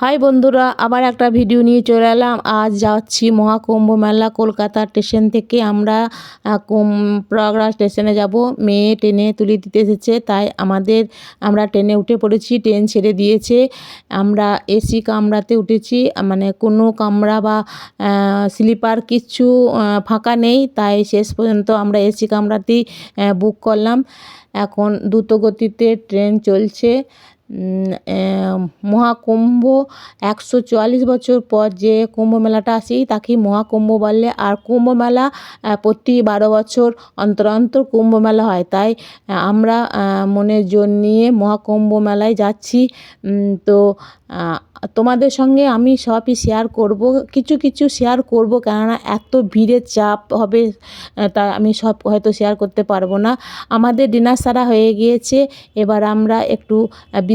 High বন্ধুরা, আবার একটা ভিডিও নিয়ে চলে এলাম। আজ যাচ্ছি মহাকুম্ভ মেলা কলকাতা স্টেশন থেকে। আমরা কুম- প্রয়াগরাজ স্টেশনে যাব। মেয়ে ট্রেনে তুলে দিতে এসেছে, তাই আমাদের, আমরা ট্রেনে উঠে পড়েছি, ট্রেন ছেড়ে দিয়েছে। আমরা এসি কামরাতে উঠেছি মানে কোনো কামরা বা স্লিপার কিচ্ছু ফাঁকা নেই, তাই শেষ পর্যন্ত আমরা এসি কামরাতেই বুক করলাম। এখন দ্রুত গতিতে ট্রেন চলছে। মহাকুম্ভ একশো চুয়াল্লিশ বছর পর যে কুম্ভ মেলাটা আসে তাকে মহাকুম্ভ বলে। আর কুম্ভ মেলা প্রতি বারো বছর অন্তর অন্তর কুম্ভ মেলা হয়। তাই আমরা মনের জোর নিয়ে মহাকুম্ভ মেলায় যাচ্ছি তো তোমাদের সঙ্গে আমি সবই শেয়ার করব। কিছু কিছু শেয়ার করব কেননা এত ভিড়ের চাপ হবে তা আমি সব হয়তো শেয়ার করতে পারব না। আমাদের ডিনার সারা হয়ে গিয়েছে। এবার আমরা একটু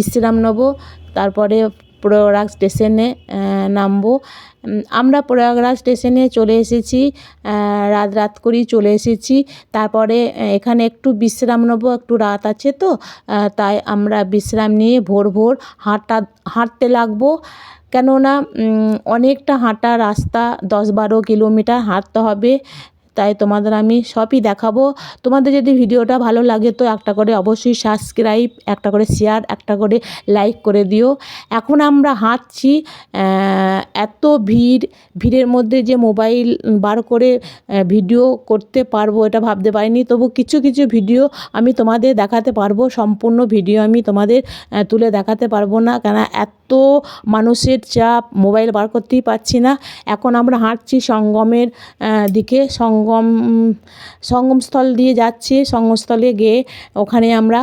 বিশ্রাম নেব, তারপরে প্রয়াগরাজ স্টেশনে নামবো। আমরা প্রয়াগরাজ স্টেশনে চলে এসেছি রাত রাত করেই চলে এসেছি। তারপরে এখানে একটু বিশ্রাম নেব, একটু রাত আছে তো তাই আমরা বিশ্রাম নিয়ে ভোর ভোর হাঁটা হাঁটতে লাগবো। কেননা অনেকটা হাঁটা রাস্তা, দশ বারো কিলোমিটার হাঁটতে হবে। তাই তোমাদের আমি সবই দেখাবো। তোমাদের যদি ভিডিওটা ভালো লাগে তো একটা করে অবশ্যই সাবস্ক্রাইব একটা করে শেয়ার একটা করে লাইক করে দিও। এখন আমরা হাঁটছি এত ভিড়, ভিড়ের মধ্যে যে মোবাইল বার করে ভিডিও করতে পারব এটা ভাবতে পারিনি। তবু কিছু কিছু ভিডিও আমি তোমাদের দেখাতে পারব, সম্পূর্ণ ভিডিও আমি তোমাদের তুলে দেখাতে পারব না। কেন এত মানুষের চাপ মোবাইল বার করতেই পারছি না। এখন আমরা হাঁটছি সঙ্গমের দিকে দিকে সঙ্গম সঙ্গমস্থল দিয়ে যাচ্ছি। সঙ্গমস্থলে গিয়ে ওখানে আমরা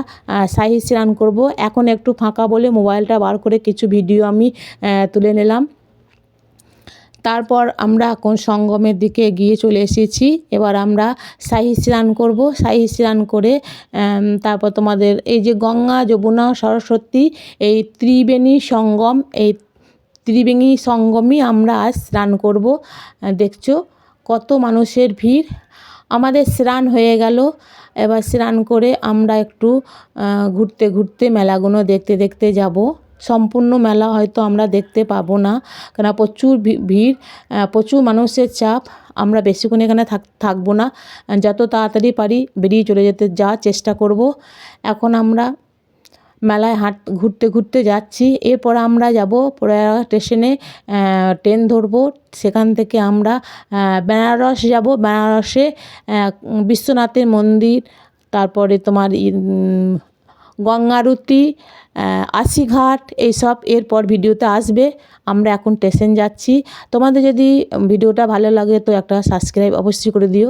শাহী স্নান করব। এখন একটু ফাঁকা বলে মোবাইলটা বার করে কিছু ভিডিও আমি তুলে নিলাম। তারপর আমরা এখন সঙ্গমের দিকে গিয়ে চলে এসেছি। এবার আমরা শাহী স্নান করব। শাহী স্নান করে তারপর তোমাদের এই যে গঙ্গা, যমুনা, সরস্বতী, এই ত্রিবেণী সঙ্গম, এই ত্রিবেণী সঙ্গমই আমরা আজ স্নান করব। দেখছ? কত মানুষের ভিড়। আমাদের স্নান হয়ে গেল। এবার স্নান করে আমরা একটু ঘুরতে ঘুরতে মেলাগুলো দেখতে দেখতে যাব। সম্পূর্ণ মেলা হয়তো আমরা দেখতে পাবো না কেন প্রচুর ভিড় প্রচুর মানুষের চাপ। আমরা বেশিক্ষণ এখানে থাক, থাকব না। যত তাড়াতাড়ি পারি বেরিয়ে চলে যেতে, যাওয়ার চেষ্টা করব। এখন আমরা মেলায় হাঁট, ঘুরতে ঘুরতে যাচ্ছি। এরপর আমরা যাব প্রয়াগ স্টেশনে ট্রেন ধরবো। সেখান থেকে আমরা বেনারস যাব। বেনারসে বিশ্বনাথের মন্দির, তারপরে তোমার গঙ্গারতি আশিঘাট এইসব এরপর ভিডিওতে আসবে। আমরা এখন স্টেশন যাচ্ছি। তোমাদের যদি ভিডিওটা ভালো লাগে তো একটা সাবস্ক্রাইব অবশ্যই করে দিও।